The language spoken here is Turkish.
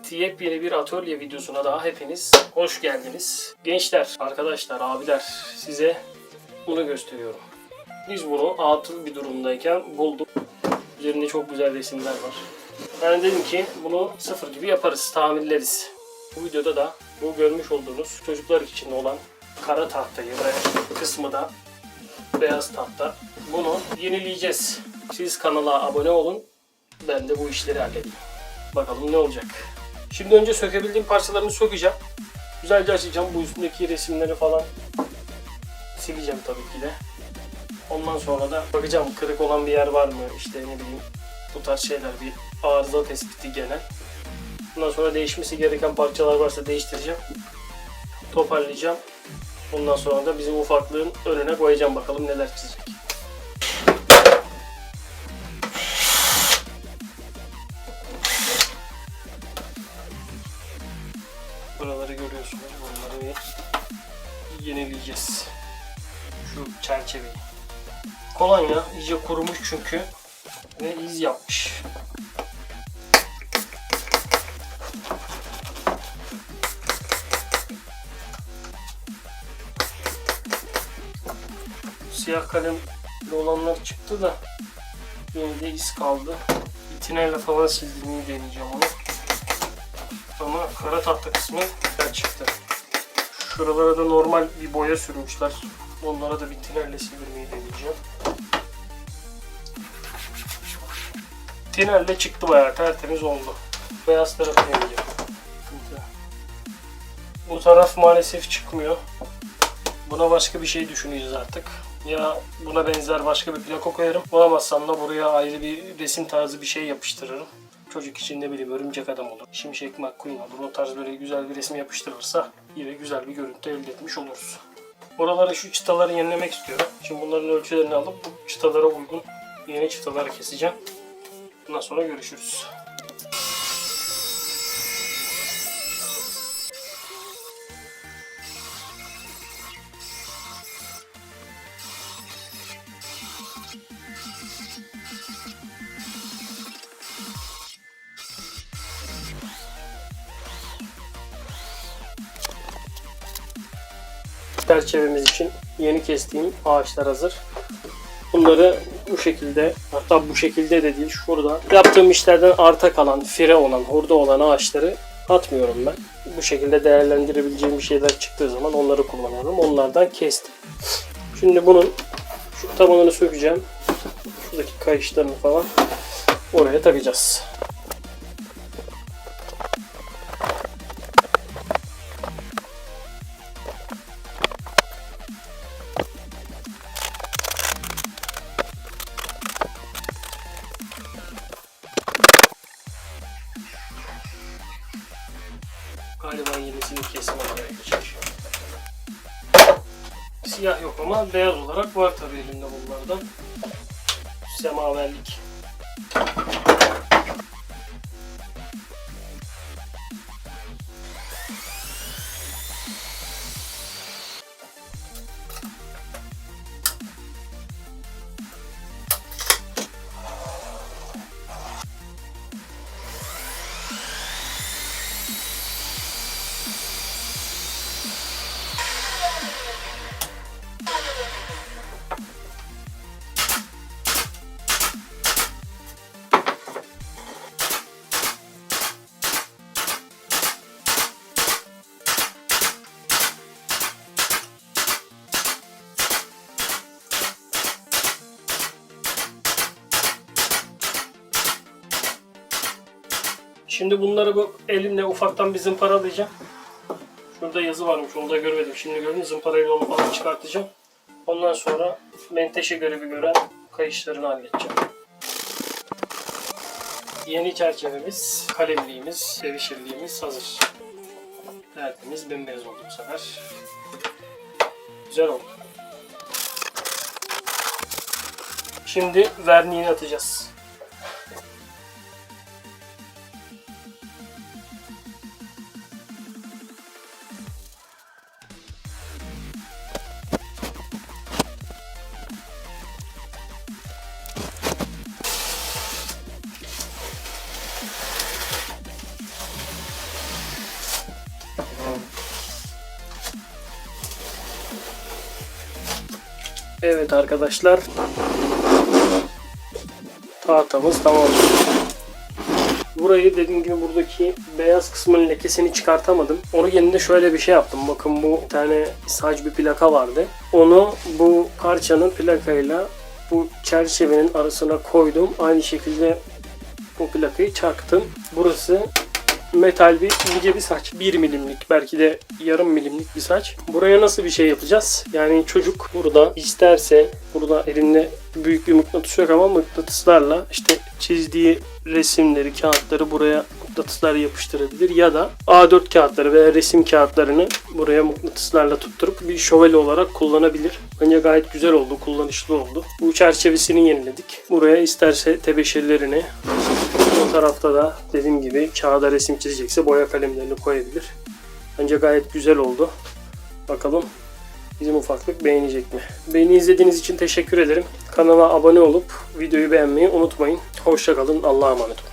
Evet, yepyeni bir atölye videosuna daha hepiniz hoş geldiniz. Gençler, arkadaşlar, abiler size bunu gösteriyorum. Biz bunu atıl bir durumdayken bulduk. Üzerinde çok güzel resimler var. Ben dedim ki bunu sıfır gibi yaparız, tamirleriz. Bu videoda da bu görmüş olduğunuz çocuklar için olan kara tahtayı ve kısmı da beyaz tahta. Bunu yenileyeceğiz. Siz kanala abone olun. Ben de bu işleri halledeyim. Bakalım ne olacak. Şimdi önce sökebildiğim parçalarını sökeceğim. Güzelce açacağım. Bu üstündeki resimleri falan sileceğim tabii ki de. Ondan sonra da bakacağım kırık olan bir yer var mı? İşte ne bileyim bu tarz şeyler bir arıza tespiti genel. Bundan sonra değişmesi gereken parçalar varsa değiştireceğim. Toparlayacağım. Ondan sonra da bizim ufaklığın önüne koyacağım bakalım neler çizecek. Görüyorsunuz. Bunları bir yenileyeceğiz. Şu çerçeveyi. Kolonya iyice kurumuş çünkü ve iz yapmış. Siyah kalemli olanlar çıktı da yine de iz kaldı. İtineyle falan sildirmeyi deneyeceğim onu. Ama kara tahta kısmı güzel çıktı. Şuralara da normal bir boya sürmüşler. Onlara da bir tinerle sildirmeyi deneyeceğim. Tinerle çıktı bayağı tertemiz oldu. Beyaz tarafı deneyeceğim. Bu taraf maalesef çıkmıyor. Buna başka bir şey düşüneceğiz artık. Ya buna benzer başka bir plaka koyarım. Bulamazsam da buraya ayrı bir resim tarzı bir şey yapıştırırım. Çocuk için ne bileyim örümcek adam olur. Şimşek McQueen olur. O tarz böyle güzel bir resim yapıştırılırsa yine güzel bir görüntü elde etmiş oluruz. Buralara şu çıtaları yenilemek istiyorum. Şimdi bunların ölçülerini alıp bu çıtalara uygun yeni çıtaları keseceğim. Bundan sonra görüşürüz. Çerçevemiz için yeni kestiğim ağaçlar hazır. Bunları bu şekilde hatta bu şekilde de değil şurada yaptığım işlerden arta kalan, fire olan, hurda olan ağaçları atmıyorum ben. Bu şekilde değerlendirebileceğim bir şeyler çıktığı zaman onları kullanıyorum. Onlardan kestim. Şimdi bunun şu tabanını sökeceğim. Şuradaki kayışlarını falan oraya takacağız. Siyah yok ama beyaz olarak var tabii elimde bunlardan. Semaverlik. Şimdi bunları bu elimle ufaktan bir zımparalayacağım. Şurada yazı varmış onu da görmedim. Şimdi gördüm zımparayla onu falan çıkartacağım. Ondan sonra menteşe görevi gören kayışlarını halledeceğim. Yeni çerçevemiz, kalemliğimiz, sevişirliğimiz hazır. Tertemiz bembeyaz oldu bu sefer. Güzel oldu. Şimdi verniğini atacağız. Evet arkadaşlar. Tahtamız tamam. Burayı dediğim gibi buradaki beyaz kısmın lekesini çıkartamadım. Onun yerine şöyle bir şey yaptım. Bakın bu tane sac bir plaka vardı. Onu bu parçanın plakayla bu çerçevenin arasına koydum. Aynı şekilde bu plakayı çaktım. Burası metal bir ince bir saç. 1 milimlik belki de yarım milimlik bir saç. Buraya nasıl bir şey yapacağız? Yani çocuk burada isterse burada elinde büyük bir mıknatıs yok ama mıknatıslarla işte çizdiği resimleri, kağıtları buraya mıknatıslar yapıştırabilir ya da A4 kağıtları veya resim kağıtlarını buraya mıknatıslarla tutturup bir şövalye olarak kullanabilir. Bence gayet güzel oldu, kullanışlı oldu. Bu çerçevesini yeniledik. Buraya isterse tebeşirlerini tarafta da dediğim gibi kağıda resim çizecekse boya kalemlerini koyabilir. Bence gayet güzel oldu. Bakalım bizim ufaklık beğenecek mi? Beni izlediğiniz için teşekkür ederim. Kanala abone olup videoyu beğenmeyi unutmayın. Hoşçakalın. Allah'a emanet olun.